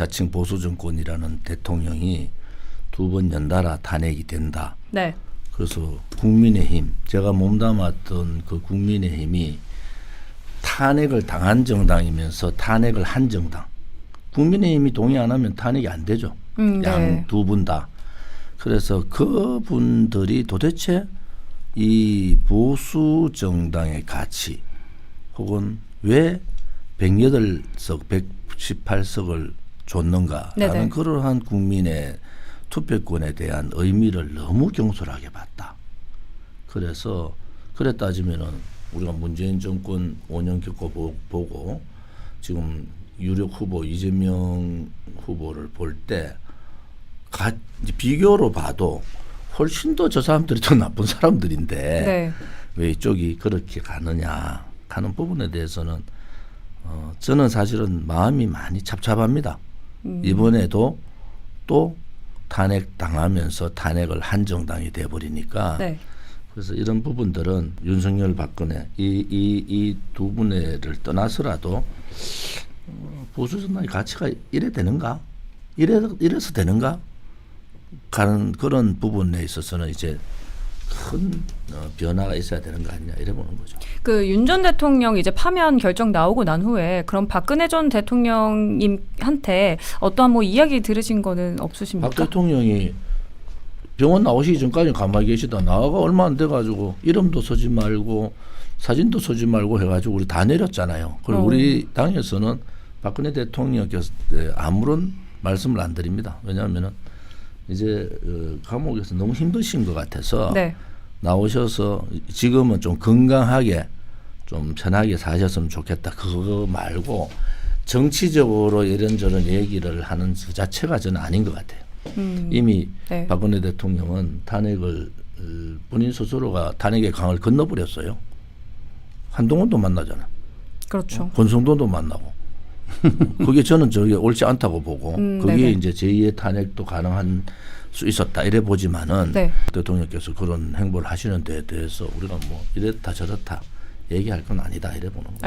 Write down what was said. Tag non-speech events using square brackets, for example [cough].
자칭 보수 정권이라는 대통령이 두 번 연달아 탄핵이 된다. 네. 그래서 국민의힘 제가 몸담았던 그 국민의힘이 탄핵을 당한 정당이면서 탄핵을 한 정당. 국민의힘이 동의 안 하면 탄핵이 안 되죠. 음, 네. 양두 분 다. 그래서 그분들이 도대체 이 보수 정당의 가치 혹은 왜 108석, 118석을 줬는가라는 네네. 그러한 국민의 투표권에 대한 의미를 너무 경솔하게 봤다. 그래서 그래 따지면은 우리가 문재인 정권 5년 겪어 보- 보고 지금 유력 후보 이재명 후보를 볼 때 비교로 봐도 훨씬 더 저 사람들이 더 나쁜 사람들인데 네. 왜 이쪽이 그렇게 가느냐 하는 부분에 대해서는 어, 저는 사실은 마음이 많이 찹찹합니다. 음. 이번에도 또 탄핵 당하면서 탄핵을 한 정당이 돼버리니까 네. 그래서 이런 부분들은 윤석열 박근혜 이 이 이 두 분을 떠나서라도 어, 보수 정당의 가치가 이래 되는가 이래 이래서 되는가 가는 그런 부분에 있어서는 이제 큰 어, 변화가 있어야 되는 거 아니냐 이래 보는 거죠. 그 윤 전 대통령 이제 파면 결정 나오고 난 후에 그럼 박근혜 전 대통령님한테 어떠한 뭐 이야기 들으신 거는 없으십니까? 박 대통령이 병원 나오시기 전까지 가만히 계시다 나와가 얼마 안 돼 가지고 이름도 쓰지 말고 사진도 쓰지 말고 해가지고 우리 다 내렸잖아요. 그리고 어. 우리 당에서는 박근혜 대통령께서 에, 아무런 말씀을 안 드립니다. 왜냐하면은 이제 어, 감옥에서 너무 힘드신 것 같아서 네. 나오셔서 지금은 좀 건강하게 좀 편하게 사셨으면 좋겠다. 그거 말고 정치적으로 이런저런 얘기를 하는 그 자체가 저는 아닌 것 같아요. 음. 이미 네. 박근혜 대통령은 탄핵을 어, 본인 스스로가 탄핵의 강을 건너버렸어요. 한동훈도 만나잖아. 그렇죠. 권성동도 만나고. [laughs] 그게 저는 저게 옳지 않다고 보고 음, 그게 네네. 이제 제2의 탄핵도 가능한 수 있었다 이래 보지만은 네. 대통령께서 그런 행보를 하시는 데에 대해서 우리가 뭐 이랬다 저렇다 얘기할 건 아니다 이래 보는 거죠.